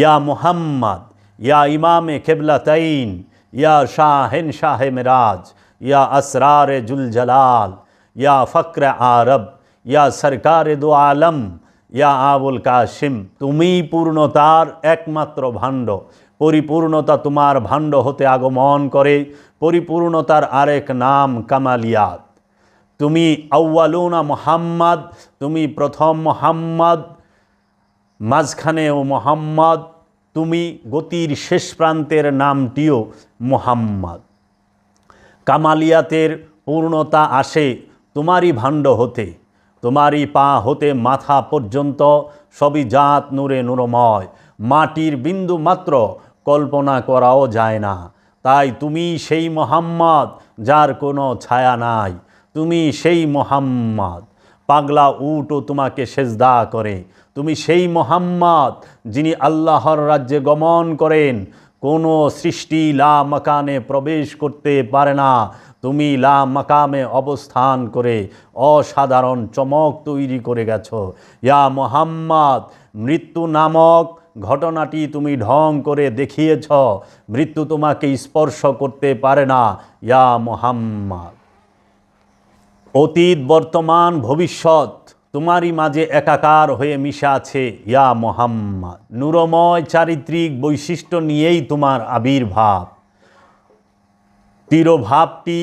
ইয়া মুহাম্মদ, ইয়া ইমামে কেবলাতাইন, ইয়া শাহেন শাহে মেরাজ, ইয়া আসরার জুল জালাল ইয়া ফক্র আরব, ইয়া সরকার দু আলম, ইয়া আবুল কাশিম, তুমি পূর্ণতার একমাত্র ভাণ্ড। পরিপূর্ণতা তোমার ভাণ্ড হতে আগমন করে, পরিপূর্ণতার আরেক নাম কামালিয়াত। তুমি আউ্বালুনা মোহাম্মদ, তুমি প্রথম মোহাম্মদ মাঝখানে, ও মোহাম্মদ, তুমি গতির শেষ প্রান্তের নামটিও মোহাম্মদ। কামালিয়াতের পূর্ণতা আসে তোমারই ভাণ্ড হতে, তোমারই পা হতে মাথা পর্যন্ত সবই জাত নূরে নূরময়। মাটির বিন্দু মাত্র কল্পনা করাও যায় না। তাই তুমি সেই মোহাম্মদ যার কোনো ছায়া নাই। তুমি সেই মোহাম্মদ। পাগলা উটও তোমাকে সেজদা করে। তুমি সেই মোহাম্মদ যিনি আল্লাহর রাজ্যে গমন করেন। কোনো সৃষ্টি লা মাকানে প্রবেশ করতে পারে না। তুমি লা মাকামে অবস্থান করে অসাধারণ চমক তৈরি করে গেছো। ইয়া মোহাম্মদ, মৃত্যু নামক ঘটনাটি তুমি ঢং করে দেখিয়েছ। মৃত্যু তোমাকে স্পর্শ করতে পারে না। ইয়া মোহাম্মদ। অতীত, বর্তমান, ভবিষ্যৎ তোমারই মাঝে একাকার হয়ে মিশে আছে ইয়া মোহাম্মদ। নুরময় চারিত্রিক বৈশিষ্ট্য নিয়েই তোমার আবির্ভাব। তিরোভাবটি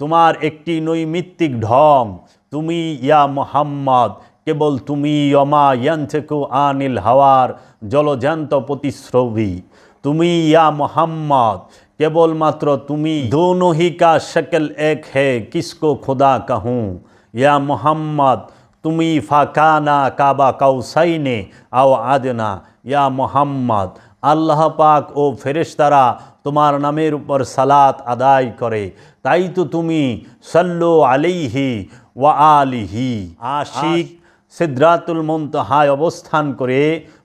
তোমার একটি নৈমিত্তিক ঢং। তুমি ইয়া মোহাম্মদ, কেবল তুমি ইয়মা ইয়ানথেকু আনিল হাওয়ার জলজান্ত প্রতিশ্রবী। তুমি ইয়া মোহাম্মদ, কেবলমাত্র তুমি দোনোহি কা শকল এক হে কিসকো খোদা कहूँ ইয়া মোহাম্মদ তুমি ফাকানা কাবা কাউসাইনে আও আদনা, ইয়া মোহাম্মদ। আল্লাহ পাক ও ফেরেশতারা তোমার নামের উপর সালাত আদায় করে। তাই তো তুমি সল্লো আলাইহি ওয়া আলিহি। আশিক সিদ্রাতুল মুনতাহায় অবস্থান করে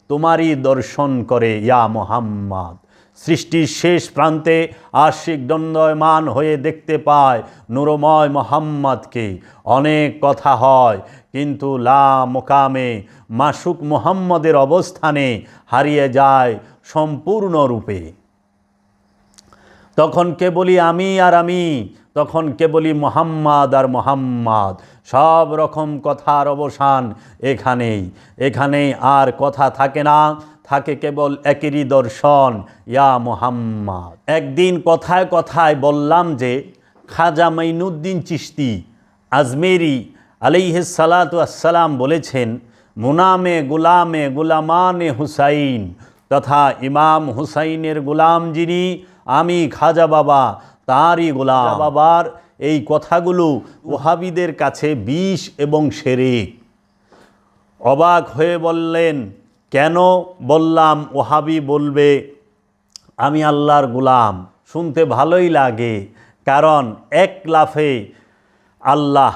তোমারই দর্শন করে, ইয়া মোহাম্মদ। সৃষ্টির শেষ প্রান্তে আশিক দণ্ডয়মান হয়ে দেখতে পায় নুরময় মোহাম্মদকে। অনেক কথা হয়, কিন্তু লা মোকামে মাসুক মোহাম্মদের অবস্থানে হারিয়ে যায় সম্পূর্ণরূপে। তখন কে বলি আমি আর আমি, তখন কে বলি মোহাম্মদ আর মোহাম্মদ। সব রকম কথার অবসান এখানেই। এখানেই আর কথা থাকে না। থাকে কেবল একেরই দর্শন ইয়া মোহাম্মদ। একদিন কথায় কথায় বললাম যে, খাজা মাইনুদ্দিন চিস্তি আজমেরি আলিহে সালাতু আসসালাম বলেছেন, মুনামে গুলামে গুলামানে হুসাইন তথা ইমাম হুসাইনের গুলাম যিনি, আমি খাজা বাবা, তাঁরই গোলাম। বাবার এই কথাগুলো ওহাবিদের কাছে বিষ এবং শেরেক অবাক হয়ে বললেন কেন বললাম ওহাবি বলবে, আমি আল্লাহর গুলাম, শুনতে ভালোই লাগে। কারণ এক লাফে আল্লাহ,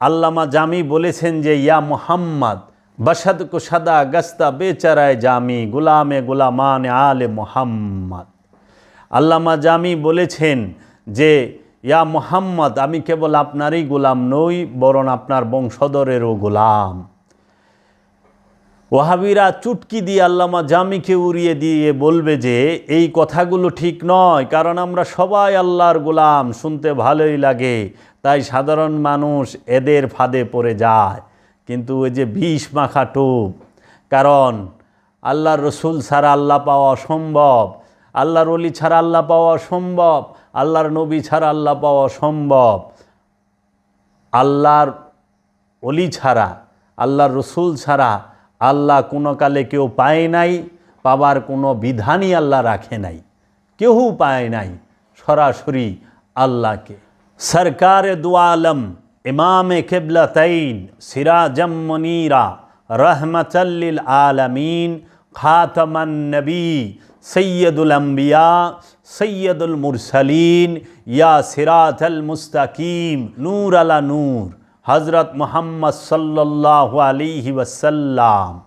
আল্লামা জামি বলেছেন যে, ইয়া মোহাম্মদ বসদ কুসাদা গস্তা বেচারায় জামি, গুলামে গুলামান আলে মোহাম্মদ। আল্লামা জামি বলেছেন যে, ইয়া মোহাম্মদ, আমি কেবল আপনারই গোলাম নই, বরং আপনার বংশধরেরও গোলাম। ওহাবিরা চুটকি দিয়ে আল্লামা জামিকে উড়িয়ে দিয়ে বলবে যে, এই কথাগুলো ঠিক নয়, কারণ আমরা সবাই আল্লাহর গোলাম, শুনতে ভালোই লাগে, তাই সাধারণ মানুষ এদের ফাঁদে পড়ে যায়। কিন্তু ওই যে বিষ মাখা টোপ, কারণ আল্লাহর রসুল ছাড়া আল্লাহ পাওয়া অসম্ভব, আল্লাহর অলি ছাড়া আল্লাহ পাওয়া সম্ভব আল্লাহর নবী ছাড়া আল্লাহ পাওয়া সম্ভব আল্লাহর অলি ছাড়া, আল্লাহর রসুল ছাড়া আল্লাহ কোনো কালে কেউ পায় নাই, পাবার কোনো বিধানই আল্লাহ রাখে নাই। কেউ পায় নাই, সরাসরি আল্লাহকে। সরকার দুআলম, ইমামে কেবলাতাইন, সিরাজম মনিরা রহমতল্লিল আলমিন, খাতমান নবী, সৈয়দুল আম্বিয়া, সৈয়দুল মুরসলিন, ইয়া সিরাত মুস্তাকিম, নূর আলা নূর। حضرت محمد صلی اللہ علیہ وسلم،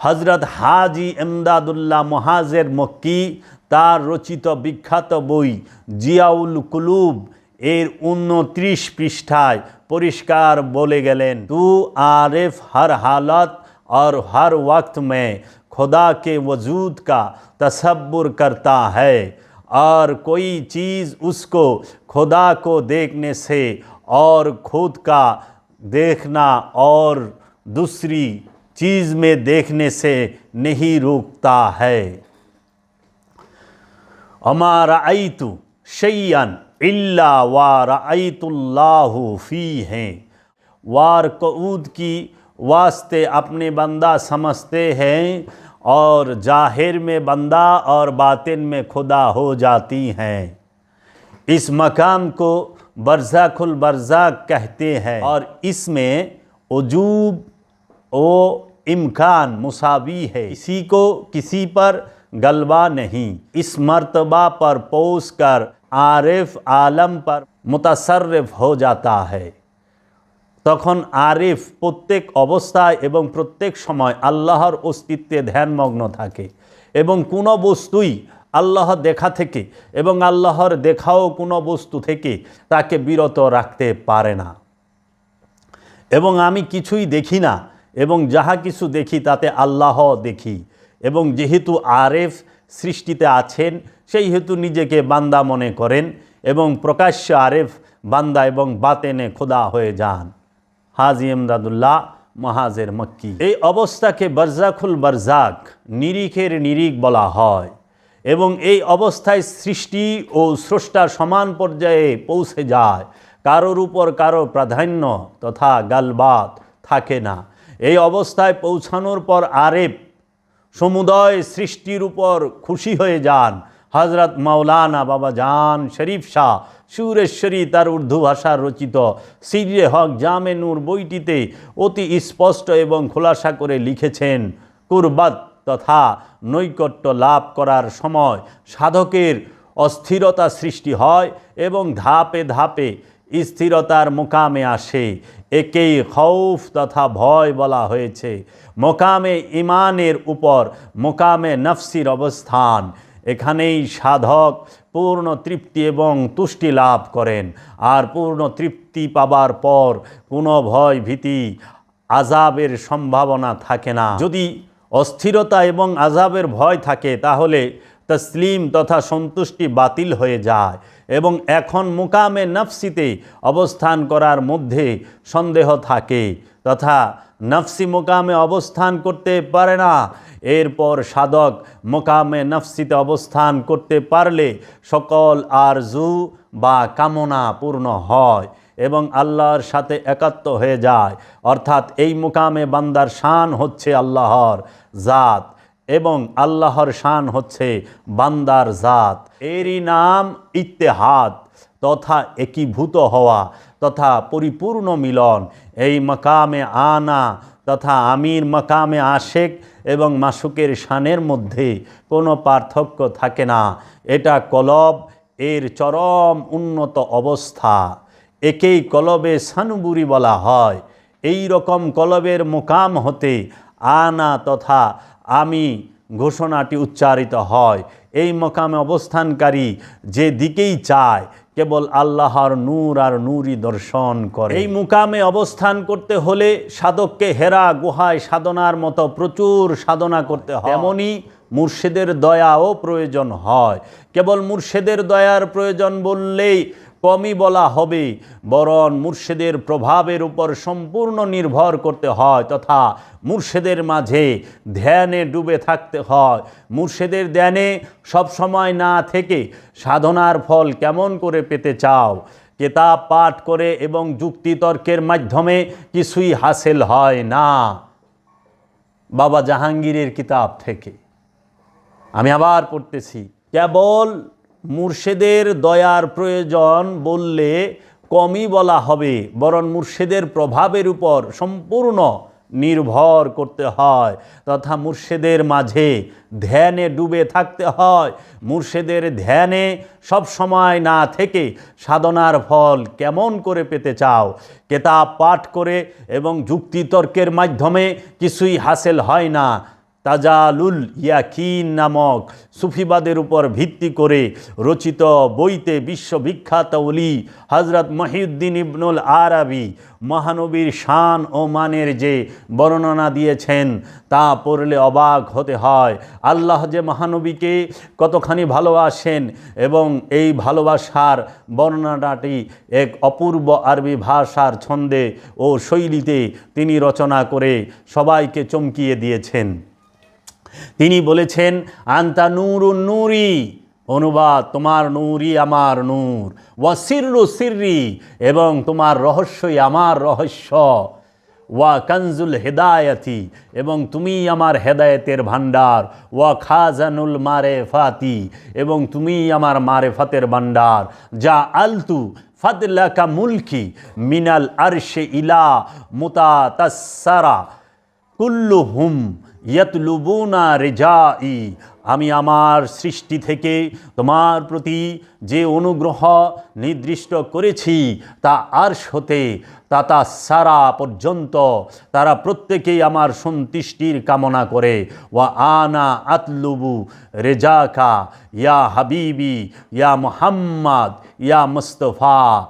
حضرت হজরত হাজি এমদাদুল্লাহ মহাজের মক্কি তার রচিত বিখ্যাত বই জিয়াউল কুলুব এর উনত্রিশ পৃষ্ঠায় পরিষ্কার بولے গেলেন تو عارف ہر حالت اور ہر وقت میں خدا کے وجود کا تصور کرتا ہے اور کوئی چیز اس کو خدا کو دیکھنے سے اور خود کا دیکھنا اور دوسری چیز میں دیکھنے سے نہیں روکتا ہے۔ اما رأیت شیئن اللہ وارعیت اللہ فی ہیں وار قعود کی واسطے اپنے بندہ سمجھتے ہیں اور ظاہر میں بندہ اور باطن میں خدا ہو جاتی ہیں۔ اس مقام کو برزخ البرزخ کہتے ہیں۔ اور اس میں عجوب او امکان مساوی ہے۔ کسی کو کسی پر غلبہ نہیں۔ اس مرتبہ پر پوس کر عارف عالم پر متصرف ہو جاتا ہے۔ তখন আরিফ প্রত্যেক অবস্থায় এবং প্রত্যেক সময় আল্লাহর অস্তিত্বে ধ্যানমগ্ন থাকে এবং কোনো বস্তুই আল্লাহ দেখা থেকে এবং আল্লাহর দেখাও কোনো বস্তু থেকে তাকে বিরত রাখতে পারে না। এবং আমি কিছুই দেখি না এবং যাহা কিছু দেখি তাতে আল্লাহ দেখি এবং যেহেতু আরেফ সৃষ্টিতে আছেন, সেই হেতু নিজেকে বান্দা মনে করেন এবং প্রকাশ্য আরেফ বান্দা এবং বাতেনে খোদা হয়ে যান। হাজি এমদাদুল্লাহ মহাজের মক্কি। এই অবস্থাকে বরজাকুল বরজাক নিরিখের নিরিখ বলা হয়। এবং এই অবস্থায় সৃষ্টি ও স্রষ্টার সমান পর্যায়ে পৌঁছে যায়। কারোর উপর কারও প্রাধান্য তথা গালবাত থাকে না। এই অবস্থায় পৌঁছানোর পর আরেফ সমুদয় সৃষ্টির উপর খুশি হয়ে যান। হজরত মাওলানা বাবা জান শরীফ শাহ সুরেশ্বরী তার উর্দু ভাষার রচিত সিরে হক জামে নূর বইটিতে অতি স্পষ্ট এবং খোলাসা করে লিখেছেন, কুরবাত তথা নৈকট্য লাভ করার সময় সাধকের অস্থিরতা সৃষ্টি হয় এবং ধাপে ধাপে স্থিরতার মোকামে আসে। একেই খৌফ তথা ভয় বলা হয়েছে। মোকামে ইমানের উপর মোকামে নফসির অবস্থান। এখানেই সাধক পূর্ণ তৃপ্তি এবং তুষ্টি লাভ করেন। আর পূর্ণ তৃপ্তি পাবার পর কোনো ভয় ভীতি আজাবের সম্ভাবনা থাকে না। যদি অস্থিরতা এবং আজাবের ভয় থাকে, তাহলে তসলিম তথা সন্তুষ্টি বাতিল হয়ে যায় এবং এখন মুকামে নফসিতে অবস্থান করার মধ্যে সন্দেহ থাকে। তথা নফসি মোকামে অবস্থান করতে পারে না, এরপর সাধক মোকামে নফসিতে অবস্থান করতে পারলে সকল আরজু বা কামনা পূর্ণ হয় এবং আল্লাহর সাথে একাত্ম হয়ে যায়। অর্থাৎ এই মুকামে বান্দার শান হচ্ছে আল্লাহর জাত এবং আল্লাহর শান হচ্ছে বান্দার জাত। এরই নাম ইত্তেহাদ তথা একীভূত হওয়া তথা পরিপূর্ণ মিলন। এই মকামে আনা তথা আমির মকামে আশেক এবং মাসুকের শানের মধ্যে কোনো পার্থক্য থাকে না। এটা কলব, এর চরম উন্নত অবস্থা। একেই কলবে সানুবুরি বলা হয়। এই রকম কলবের মোকাম হতে আনা তথা আমি ঘোষণাটি উচ্চারিত হয়। এই মকামে অবস্থানকারী যে দিকেই চায়, কেবল আল্লাহর নূর আর নূরই দর্শন করে। এই মুকামে অবস্থান করতে হলে সাধককে হেরা গুহায় সাধনার মতো প্রচুর সাধনা করতে হয়। এমনই মুর্শেদের দয়াও প্রয়োজন হয়। কেবল মুর্শেদের দয়ার প্রয়োজন বললেই কমই বলা হবে বরং মুর্শেদের প্রভাবের উপর সম্পূর্ণ নির্ভর করতে হয় তথা মুর্শেদের মাঝে ধ্যানে ডুবে থাকতে হয়। মুর্শেদের ধ্যানে সবসময় না থেকে সাধনার ফল কেমন করে পেতে চাও? কেতাব পাঠ করে এবং যুক্তিতর্কের মাধ্যমে কিছুই হাসিল হয় না। বাবা জাহাঙ্গীরের কিতাব থেকে। আমি আবার পড়তেছি, কেবল মুর্শেদের দয়ার প্রয়োজন বললে কমই বলা হবে, বরং মুর্শেদের প্রভাবের উপর সম্পূর্ণ নির্ভর করতে হয়, তথা মুর্শেদের মাঝে ধ্যানে ডুবে থাকতে হয়। মুর্শেদের ধ্যানে সব সময় না থেকে সাধনার ফল কেমন করে পেতে চাও? কেতাব পাঠ করে এবং যুক্তিতর্কের মাধ্যমে কিছুই হাসিল হয় না। তাজালুল ইয়াকিন নামক সুফিবাদের উপর ভিত্তি করে রচিত বইতে বিশ্ববিখ্যাত অলি হজরত মহিউদ্দিন ইবনুল আরবি মহানবীর শান ও মানের যে বর্ণনা দিয়েছেন তা পড়লে অবাক হতে হয়। আল্লাহ যে মহানবীকে কতখানি ভালোবাসেন এবং এই ভালোবাসার বর্ণনাটি এক অপূর্ব আরবি ভাষার ছন্দে ও শৈলীতে তিনি রচনা করে সবাইকে চমকিয়ে দিয়েছেন। তিনি বলেছেন, আন্তা নূর নূরি, অনুবাদ তোমার নূরই আমার নূর। ওয়া সিররু সিররি, এবং তোমার রহস্যই আমার রহস্য। ওয়া কানজুল হেদায়াতি, এবং তুমি আমার হেদায়েতের ভাণ্ডার। ওয়া খাজানুল মারে ফাতি এবং তুমি আমার মারেফাতের ভাণ্ডার। যা আলতু ফাদলাকা মুলকি মিনাল আরশে ইলা মুতা তাসারা কুল্লুহুম। ইয়াতলুবুনা ই আমি আমার সৃষ্টি থেকে তোমার প্রতি যে অনুগ্রহ নির্দিষ্ট করেছি তা আর হতে তাতা সারা পর্যন্ত তারা প্রত্যেকেই আমার সন্তুষ্টির কামনা করে। ওয়া আনা আতলুবু রেজাকা, ইয়া হাবিবি, ইয়া মোহাম্মদ, ইয়া মুস্তফা।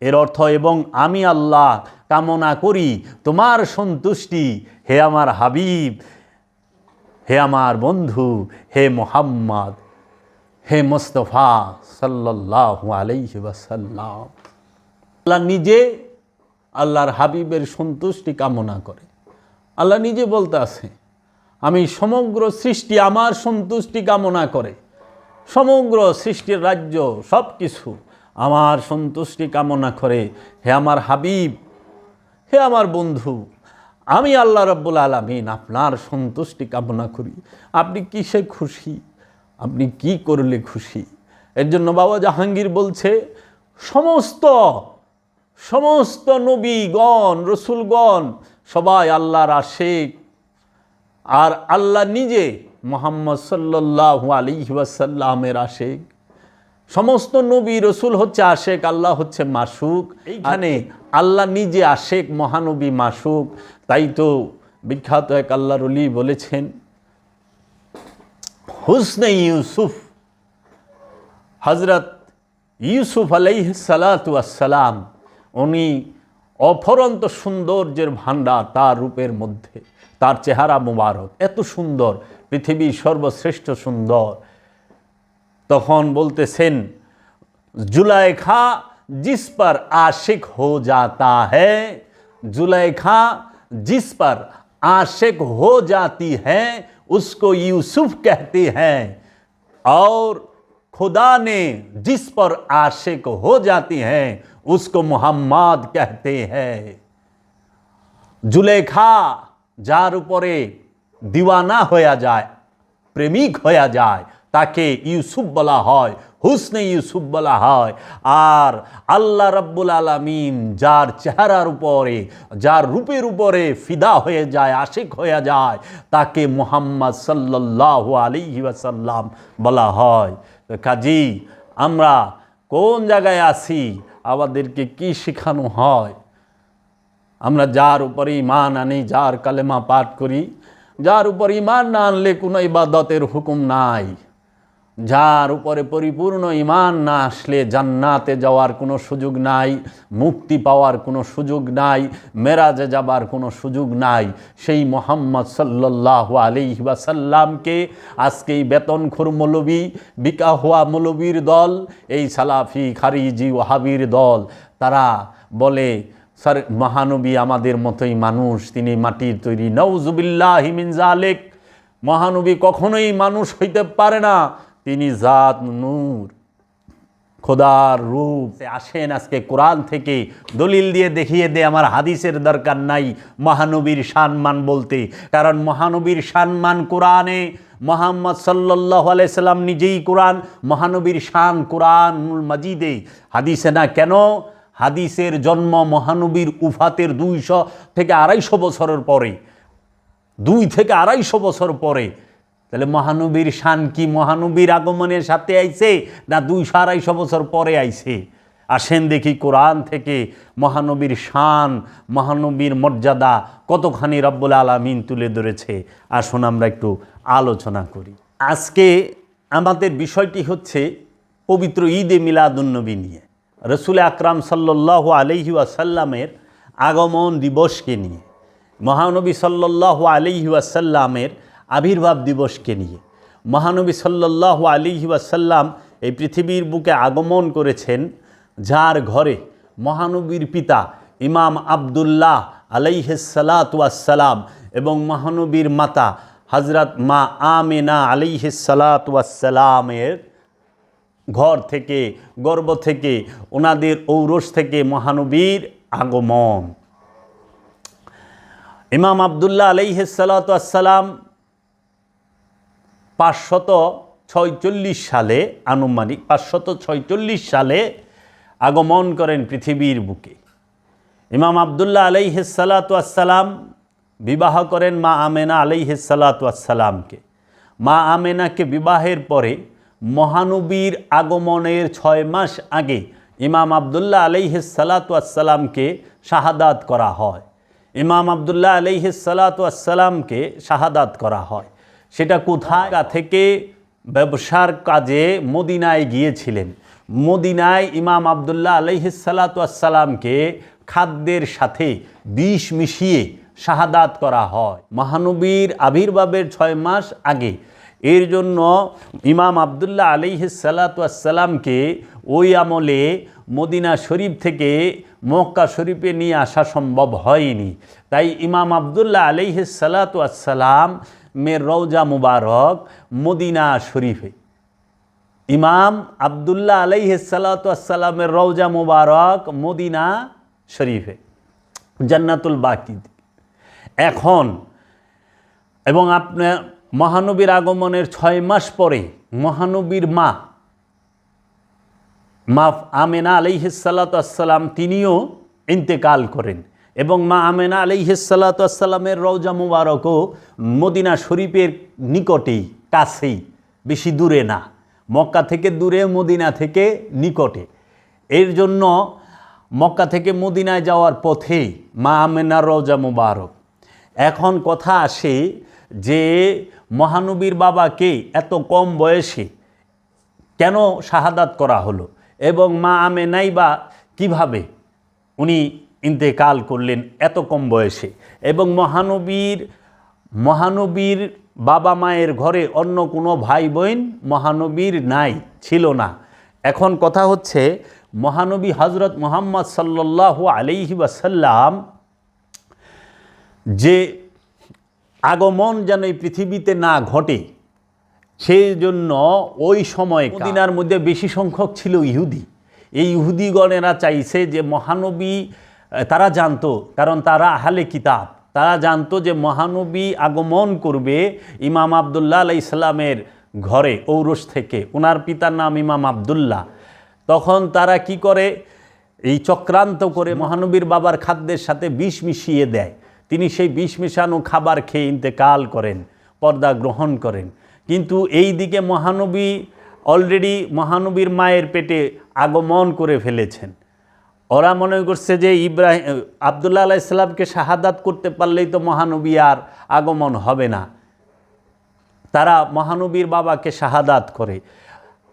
এর অর্থ এবং আমি আল্লাহ কামনা করি তোমার সন্তুষ্টি। হে আমার হাবিব, হে আমার বন্ধু, হে মোহাম্মদ, হে মোস্তফা সাল্লাহ আলাইহি ওয়াসাল্লাম। আল্লাহ নিজে আল্লাহর হাবিবের সন্তুষ্টি কামনা করে। আল্লাহ নিজে বলতে আছে, আমি সমগ্র সৃষ্টি আমার সন্তুষ্টি কামনা করে। সমগ্র সৃষ্টির রাজ্য সব কিছু আমার সন্তুষ্টি কামনা করে, হে আমার হাবিব, হে আমার বন্ধু, আমি আল্লাহ রব্বুল আলমিন আপনার সন্তুষ্টি কামনা করি। আপনি কিসে খুশি? আপনি কি করলে খুশি? এর জন্য বাবা জাহাঙ্গীর বলছে, সমস্ত সমস্ত নবীগণ, রসুলগণ, সবাই আল্লাহর আশেক। আর আল্লাহ নিজে মোহাম্মদ সাল্লাহ আলী ওয়াসাল্লামের আশেক। সমস্ত নবী রসুল হচ্ছে আশেক আল্লাহ হচ্ছে মাসুক। এইখানে আল্লাহ নিজে আশেক মহানবী মাসুক। তাই তো বিখ্যাত এক আল্লাহ অলি বলেছেন হুসনে ইউসুফ হজরত ইউসুফ আলাইহ সালাতাম উনি অফরন্ত সৌন্দর্যের ভাণ্ডার তার রূপের মধ্যে। তার চেহারা মুবারক এত সুন্দর পৃথিবীর সর্বশ্রেষ্ঠ সুন্দর। تخون بولتے سین زلیخا جس پر عاشق ہو جاتا ہے زلیخا جس پر عاشق ہو جاتی ہے، اس کو یوسف کہتے ہیں۔ اور خدا نے جس پر عاشق ہو جاتی ہیں، اس کو محمد کہتے ہیں۔ جلیخا যার উপরে দিওয়ানা হয়ে যায় প্রেমিক হয়ে যায় তাকে ইউসুফ বলা হয়, হুসনে ইউসুফ বলা হয়। আর আল্লাহ রব্বুল আলমিন যার চেহারার উপরে, যার রূপের উপরে ফিদা হয়ে যায়, আশিক হয়ে যায়, তাকে মোহাম্মদ সাল্লাহ আলী ওয়াসাল্লাম বলা হয়। কাজী, আমরা কোন জায়গায় আসি আমাদেরকে কি শেখানো হয়? আমরা যার উপরে ইমান আনি, যার কালেমা পাঠ করি, যার উপর ইমান না আনলে কোনো ইবাদতের হুকুম নাই। যার উপরে পরিপূর্ণ ইমান না আসলে জান্নাতে যাওয়ার কোনো সুযোগ নাই, মুক্তি পাওয়ার কোনো সুযোগ নাই, মেরাজে যাবার কোনো সুযোগ নাই। সেই মোহাম্মদ সাল্লাহ আলি সাল্লামকে আজকে এই বেতনখোর মৌলবী বিকা হওয়া মৌলবীর দল, এই সালাফি, খারিজি ওহাবির দল, তারা বলে, স্যার, মহানবী আমাদের মতোই মানুষ, তিনি মাটির তৈরি। নৌজুবিল্লাহ হিমিনজা আলেক মহানবী কখনোই মানুষ হইতে পারে না। তিনি জাত নূর, খোদার রূপ। আসেন আজকে কোরআন থেকে, দলিল দিয়ে দেখিয়ে দে, আমার হাদিসের দরকার নাই মহানবীর সম্মান বলতে। কারণ মহানবীর সম্মান কোরআনে মোহাম্মদ সাল্লাহ আলাইসাল্লাম নিজেই কোরআন, মহানবীর শান কোরআন মাজিদে। হাদিসে না কেন? হাদিসের জন্ম মহানবীর উফাতের দুইশো থেকে আড়াইশো বছরের পরে। দুই থেকে আড়াইশো বছর পরে। তাহলে মহানবীর শান কি? মহানবীর আগমনের সাথে আইছে না দুইশো আড়াইশো বছর পরে আইছে? আসেন দেখি কোরআন থেকে মহানবীর শান, মহানবীর মর্যাদা কতখানি রব্বুল আলমিন তুলে ধরেছে? আসুন আমরা একটু আলোচনা করি। আজকে আমাদের বিষয়টি হচ্ছে পবিত্র ঈদে মিলাদুন্নবী নিয়ে। রসুল আকরাম সাল্লাহ আলহি আসাল্লামের আগমন দিবসকে নিয়ে। মহানবী সাল্লাহ আলহি আসাল্লামের আবির্ভাব দিবসকে নিয়ে। মহানবী সাল্লাহ আলী আসাল্লাম এই পৃথিবীর বুকে আগমন করেছেন, যার ঘরে মহানবীর পিতা ইমাম আবদুল্লাহ আলাইহিসালাতাম এবং মহানবীর মাতা হজরত মা আমেনা আলাইহিসালাতামের ঘর থেকে, গর্ব থেকে ওনাদের ঔরস থেকে মহানবীর আগমন। ইমাম আবদুল্লাহ আলাইহিসালাতাম পাঁচশত ছয়চল্লিশ সালে, আনুমানিক পাঁচশত ছয়চল্লিশ সালে আগমন করেন পৃথিবীর বুকে। ইমাম আবদুল্লাহ আলাইহিসালাতাম বিবাহ করেন মা আমেনা আলাইহিসালাতামকে মা আমেনাকে বিবাহের পরে মহানবীর আগমনের ছয় মাস আগে ইমাম আবদুল্লাহ আলাইহিসালাতামকে শাহাদাত করা হয়। ইমাম আবদুল্লাহ আলাইহিসালাতামকে শাহাদাত করা হয়। সেটা কোথায়? থেকে ব্যবসার কাজে মদিনায় গিয়েছিলেন। মদিনায় ইমাম আবদুল্লাহ আলহিসাল্লাতামকে খাদ্যের সাথে বিষ মিশিয়ে শাহাদাত করা হয়। মহানবীর আবির্ভাবের ছয় মাস আগে। এর জন্য ইমাম আবদুল্লাহ আলিহিসাল্লাতামকে ওই আমলে মদিনা শরীফ থেকে মক্কা শরীফে নিয়ে আসা সম্ভব হয়নি। তাই ইমাম আবদুল্লাহ আলিহিসাল্লাতাম মের রৌজা মুবারক মদিনা শরীফে। ইমাম আবদুল্লাহ আলাইসালামের রৌজা মুবারক মদিনা শরীফে। জান্নাতুল বাকিদ এখন এবং আপনার মহানবীর আগমনের ছয় মাস পরে মহানবীর মা মা আমেনা আলিহিসাল্লাতাম তিনিও ইন্তেকাল করেন। এবং মা আমেনা আলিহিসাল্লাতামের রৌজা মুবারকও মদিনা শরীফের নিকটেই, কাছেই, বেশি দূরে না। মক্কা থেকে দূরে, মদিনা থেকে নিকটে। এর জন্য মক্কা থেকে মদিনায় যাওয়ার পথেই মা আমেনার রওজা মুবারক। এখন কথা আসে যে মহানবীর বাবাকে এত কম বয়সে কেন শাহাদাত করা হলো এবং মা আমেনাই বা কীভাবে উনি ইন্তেকাল করলেন এত কম বয়সে এবং মহানবীর মহানবীর বাবা মায়ের ঘরে অন্য কোনো ভাই বোন মহানবীর নাই, ছিল না। এখন কথা হচ্ছে, মহানবী হজরত মোহাম্মদ সাল্লাহ আলিহি ওয়াসাল্লাম যে আগমন যেন এই পৃথিবীতে না ঘটে সেই জন্য ওই সময় মদিনার মধ্যে বেশি সংখ্যক ছিল ইহুদি। এই ইহুদিগণেরা চাইছে যে মহানবী তারা জানতো, কারণ তারা আহালে কিতাব। তারা জানতো যে মহানবী আগমন করবে ইমাম আবদুল্লাহ আলাই ইসলামের ঘরে, ঔরস থেকে। ওনার পিতার নাম ইমাম আবদুল্লাহ। তখন তারা কি করে? এই চক্রান্ত করে মহানবীর বাবার খাদ্যের সাথে বিষ মিশিয়ে দেয়। তিনি সেই বিষ মিশানো খাবার খেয়ে ইন্তেকাল করেন, পর্দা গ্রহণ করেন। কিন্তু এই দিকে মহানবী অলরেডি মহানবীর মায়ের পেটে আগমন করে ফেলেছেন। ওরা মনে করছে যে ইব্রাহিম আবদুল্লাহ আলাহ ইসলামকে শাহাদাত করতে পারলেই তো মহানবী আর আগমন হবে না। তারা মহানবীর বাবাকে শাহাদাত করে।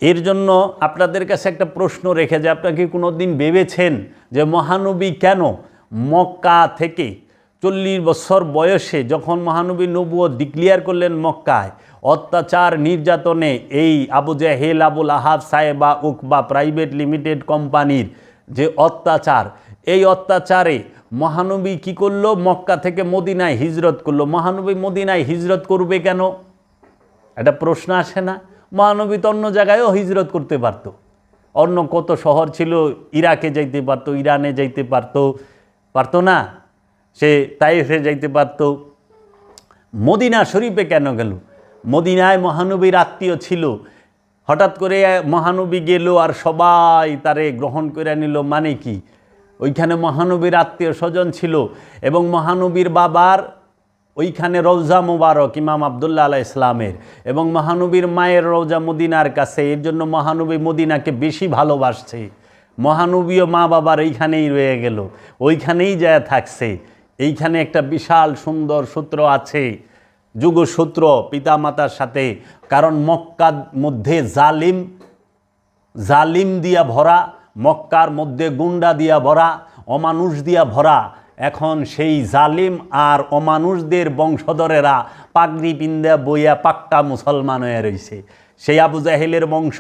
এর জন্য আপনাদের কাছে একটা প্রশ্ন রেখে যে আপনাকে কোনো দিন ভেবেছেন যে মহানবী কেন মক্কা থেকে চল্লিশ বছর বয়সে যখন মহানবী নবুয় ডিক্লিয়ার করলেন মক্কায়, অত্যাচার, নির্যাতনে এই আবু জাহেল, আবুল আহাব সাহেবা উকবা প্রাইভেট লিমিটেড কোম্পানির যে অত্যাচার, এই অত্যাচারে মহানবী কি করল? মক্কা থেকে মদিনায় হিজরত করল। মহানবী মদিনায় হিজরত করবে কেন? একটা প্রশ্ন আসে না? মহানবী তো অন্য জায়গায়ও হিজরত করতে পারতো। অন্য কত শহর ছিল, ইরাকে যাইতে পারতো, ইরানে যাইতে পারতো পারতো না? সে তাইফে যাইতে পারতো। মদিনা শরীফে কেন গেল? মদিনায় মহানবীর আত্মীয় ছিল। হঠাৎ করে মহানবী গেল আর সবাই তারে গ্রহণ করে নিল। মানে কি? ওইখানে মহানবীর আত্মীয় স্বজন ছিল এবং মহানবীর বাবার ওইখানে রৌজা মুবারক ইমাম আবদুল্লাহ আলাহ ইসলামের এবং মহানবীর মায়ের রৌজা মদিনার কাছে, এর জন্য মহানবী মদিনাকে বেশি ভালোবাসছে। মহানবীয় মা বাবার এইখানেই রয়ে গেল, ওইখানেই যায় থাকছে। এইখানে একটা বিশাল সুন্দর সূত্র আছে। যুগসূত্র পিতামাতার সাথে, কারণ মক্কার মধ্যে জালিম জালিম দিয়া ভরা, মক্কার মধ্যে গুন্ডা দিয়া ভরা, অমানুষ দিয়া ভরা। এখন সেই জালিম আর অমানুষদের বংশধরেরা পাগড়ি পিন্দা বইয়া পাক্কা মুসলমান হয়ে রয়েছে সেই আবু জাহেলের বংশ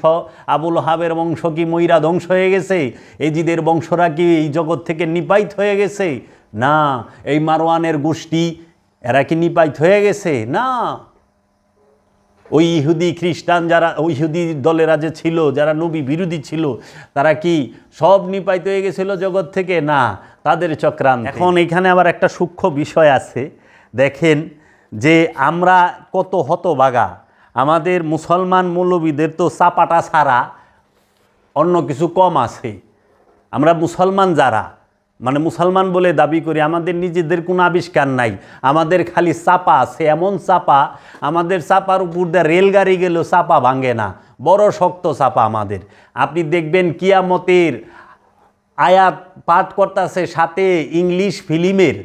আবুল হাবের বংশ কি ময়রা ধ্বংস হয়ে গেছে? এজিদের বংশরা কি এই জগৎ থেকে নিপাইত হয়ে গেছে? না, এই মারওয়ানের গোষ্ঠী এরা কি নিপাইত হয়ে গেছে? না। ওই ইহুদি খ্রিস্টান যারা, ওই ইহুদি দলেরা যে ছিল, যারা নবী বিরোধী ছিল, তারা কি সব নিপাইত হয়ে গেছিল জগৎ থেকে? না, তাদের চক্রান্ত। এখন এখানে আবার একটা সূক্ষ্ম বিষয় আছে। দেখেন যে আমরা কত হতবাগা আমাদের মুসলমান মৌলবীদের তো চাপাটা ছাড়া অন্য কিছু কম আছে। আমরা মুসলমান যারা মানে মুসলমান বলে দাবি করি, আমাদের নিজেদের কোনো আবিষ্কার নাই। আমাদের খালি চাপা আছে, এমন চাপা, আমাদের চাপার উপর দিয়ে রেলগাড়ি গেলেও চাপা ভাঙে না। বড় শক্ত চাপা আমাদের। আপনি দেখবেন কিয়ামতের আয়াত পাঠ করতেছে সাথে ইংলিশ ফিল্মের।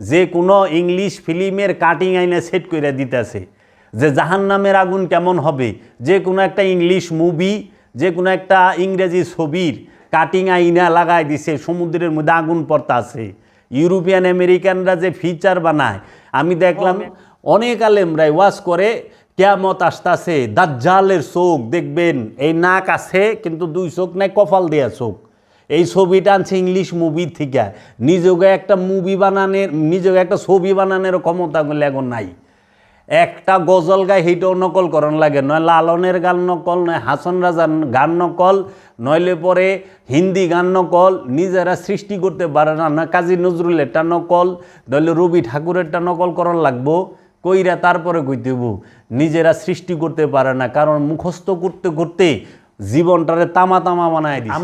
যে কোনো ইংলিশ ফিল্মের কাটিং আইনে সেট করে দিতেছে যে জাহান নামের আগুন কেমন হবে। যে কোনো একটা ইংলিশ মুভি, যে কোনো একটা ইংরেজি ছবির কাটিং আইনা লাগাই দিছে সমুদ্রের মধ্যে আগুন পড়তাছে। ইউরোপিয়ান আমেরিকানরা যে ফিচার বানায় আমি দেখলাম অনেক। আলেমরাই ওয়াজ করে কেয়ামত আসতাছে দাজ্জালের চোখ দেখবেন এই নাক আছে কিন্তু দুই চোখ নাই কপাল দেয়া চোখ। এই ছবিটা আনছে ইংলিশ মুভি থেকে। নিজকে একটা মুভি বানানোর নিজকে একটা ছবি বানানোর ক্ষমতা এখন নাই। একটা গজল গায় সেইটাও নকল করন লাগে। নয় লালনের গান নকল, নয় হাসন রাজার গান নকল, নইলে পরে হিন্দি গান নকল, নিজেরা সৃষ্টি করতে পারে না। না কাজী নজরুলেরটা নকল, নইলে রবি ঠাকুরেরটা নকল করন লাগবো। কইরা তারপরে কইতেব নিজেরা সৃষ্টি করতে পারে না। কারণ মুখস্থ করতে করতে জীবনটারে তামা তামা বানায় দিছে।